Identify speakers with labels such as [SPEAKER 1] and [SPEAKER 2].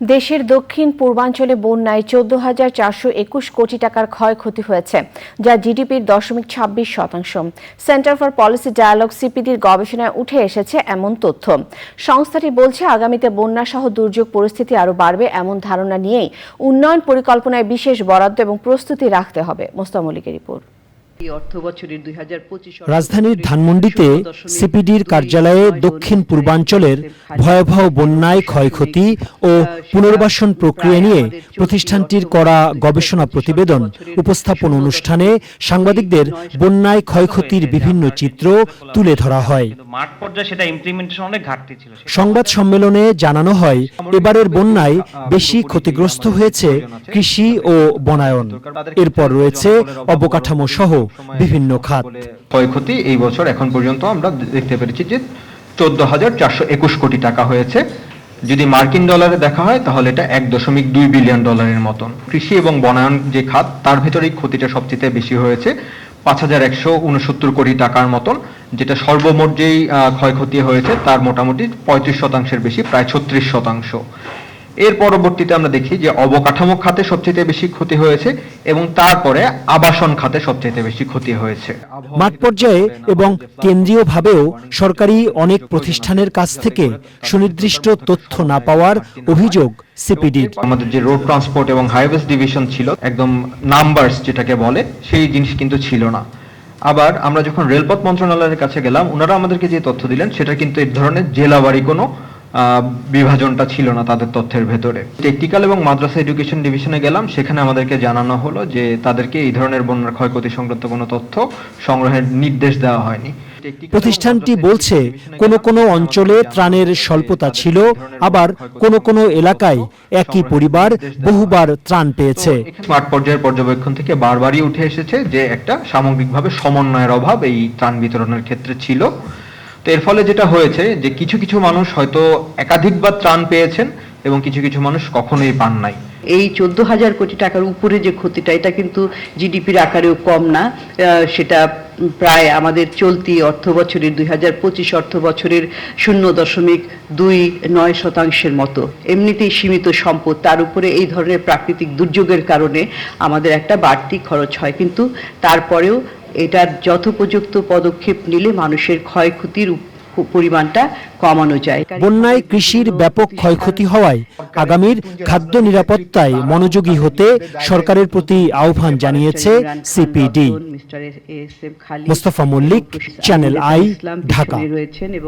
[SPEAKER 1] দেশের দক্ষিণ পূর্বাঞ্চলে বন্যায় চোদ্দ হাজার চারশো একুশ কোটি টাকার ক্ষয়ক্ষতি হয়েছে, যা জিডিপির দশমিক ছাব্বিশ শতাংশ। সেন্টার ফর পলিসি ডায়ালগ সিপিডির গবেষণায় উঠে এসেছে এমন তথ্য। সংস্থাটি বলছে, আগামীতে বন্যাসহ দুর্যোগ পরিস্থিতি আরও বাড়বে এমন ধারণা নিয়েই উন্নয়ন পরিকল্পনায় বিশেষ বরাদ্দ এবং প্রস্তুতি রাখতে হবে। মোস্তামলিকের রিপোর্ট।
[SPEAKER 2] রাজধানীর ধানমন্ডিতে সিপিডির কার্যালয়ে দক্ষিণ পূর্বাঞ্চলের ভয়াবহ বন্যায় ক্ষয়ক্ষতি ও পুনর্বাসন প্রক্রিয়া নিয়ে প্রতিষ্ঠানটির করা গবেষণা প্রতিবেদন উপস্থাপন অনুষ্ঠানে সাংবাদিকদের বন্যায় ক্ষয়ক্ষতির বিভিন্ন চিত্র তুলে ধরা হয়। সংবাদ সম্মেলনে জানানো হয় এবারের বন্যায় বেশি ক্ষতিগ্রস্ত হয়েছে কৃষি ও বনায়ন। এরপর রয়েছে অবকাঠামো সহ বিভিন্ন খাত।
[SPEAKER 3] ক্ষয়ক্ষতি এই বছর এখন পর্যন্ত আমরা দেখতে পেরেছি যে চোদ্দ হাজার চারশো একুশ কোটি টাকা হয়েছে। যদি মার্কিন ডলারে দেখা হয় তাহলে এটা এক দশমিক দুই বিলিয়ন ডলারের মতন। কৃষি এবং বনায়ন যে খাত তার ভেতরেই ক্ষতিটা সবচেয়ে বেশি হয়েছে। পাঁচ হাজার একশো উনসত্তর কোটি টাকার মতন যেটা সর্বমোট যেই ক্ষয়ক্ষতি হয়েছে তার মোটামুটি পঁয়ত্রিশ শতাংশের বেশি প্রায় ছত্রিশ শতাংশ। এর পরবর্তীতে আমরা দেখি যে অবকাঠামো খাতে সবচেয়ে বেশি ক্ষতি হয়েছে এবং তারপরে আবাসন খাতে সবচেয়ে বেশি ক্ষতি হয়েছে।
[SPEAKER 2] মাঠ পর্যায়ে এবং কেন্দ্রীয়ভাবেও সরকারি অনেক প্রতিষ্ঠানের কাছ থেকে সুনির্দিষ্ট তথ্য না পাওয়ার অভিযোগ সিপিডির।
[SPEAKER 3] আমাদের যে রোড ট্রান্সপোর্ট এবং হাইওয়েজ ডিভিশন ছিল একদম নাম্বারস যেটাকে বলে সেই জিনিস কিন্তু ছিল না। আবার আমরা যখন রেলপথ মন্ত্রণালয়ের কাছে গেলাম ওনারা আমাদেরকে যে তথ্য দিলেন সেটা কিন্তু এই ধরনের জেলাবাড়ি কোনো বিভাজনটা ছিল না তাদের তথ্যের ভেতরে। টেকনিক্যাল এবং মাদ্রাসা এডুকেশন ডিভিশনে গেলাম সেখানে আমাদেরকে জানানো হলো যে তাদেরকে এই ধরনের বন্যার ক্ষয়ক্ষতি সংক্রান্ত কোনো তথ্য সংগ্রহের নির্দেশ দেওয়া হয়নি।
[SPEAKER 2] প্রতিষ্ঠানটি বলছে কোনো কোনো অঞ্চলে ত্রাণের স্বল্পতা ছিল আবার কোনো কোনো এলাকায় একই পরিবার বহুবার ত্রাণ পেয়েছে।
[SPEAKER 3] স্মার্ট পর্যায়ের পর্যবেক্ষণ থেকে বারবারই উঠে এসেছে যে একটা সামগ্রিকভাবে সমন্বয়ের অভাব এই ত্রাণ বিতরণের ক্ষেত্রে ছিল। তো এর ফলে যেটা হয়েছে যে কিছু কিছু মানুষ হয়তো একাধিকবার ত্রাণ পেয়েছেন এবং কিছু কিছু মানুষ কখনোই পান নাই।
[SPEAKER 4] এই চোদ্দ হাজার কোটি টাকার উপরে যে ক্ষতিটা, এটা কিন্তু জিডিপির আকারেও কম না। সেটা প্রায় আমাদের চলতি অর্থ বছরের দুই হাজার পঁচিশ অর্থ বছরের শূন্য দশমিক দুই নয় শতাংশের মতো। এমনিতেই সীমিত সম্পদ, তার উপরে এই ধরনের প্রাকৃতিক দুর্যোগের কারণে আমাদের একটা বাড়তি খরচ হয়। কিন্তু তারপরেও এটার যথোপযুক্ত পদক্ষেপ নিলে মানুষের ক্ষয়ক্ষতির পরিমাণটা কমানো যায়।
[SPEAKER 2] বন্যায় কৃষির ব্যাপক ক্ষয়ক্ষতি হওয়ায় আগামীর খাদ্য নিরাপত্তায় মনোযোগী হতে সরকারের প্রতি আহ্বান জানিয়েছে CPD. Mostafa Mallik, channel I, Dhaka.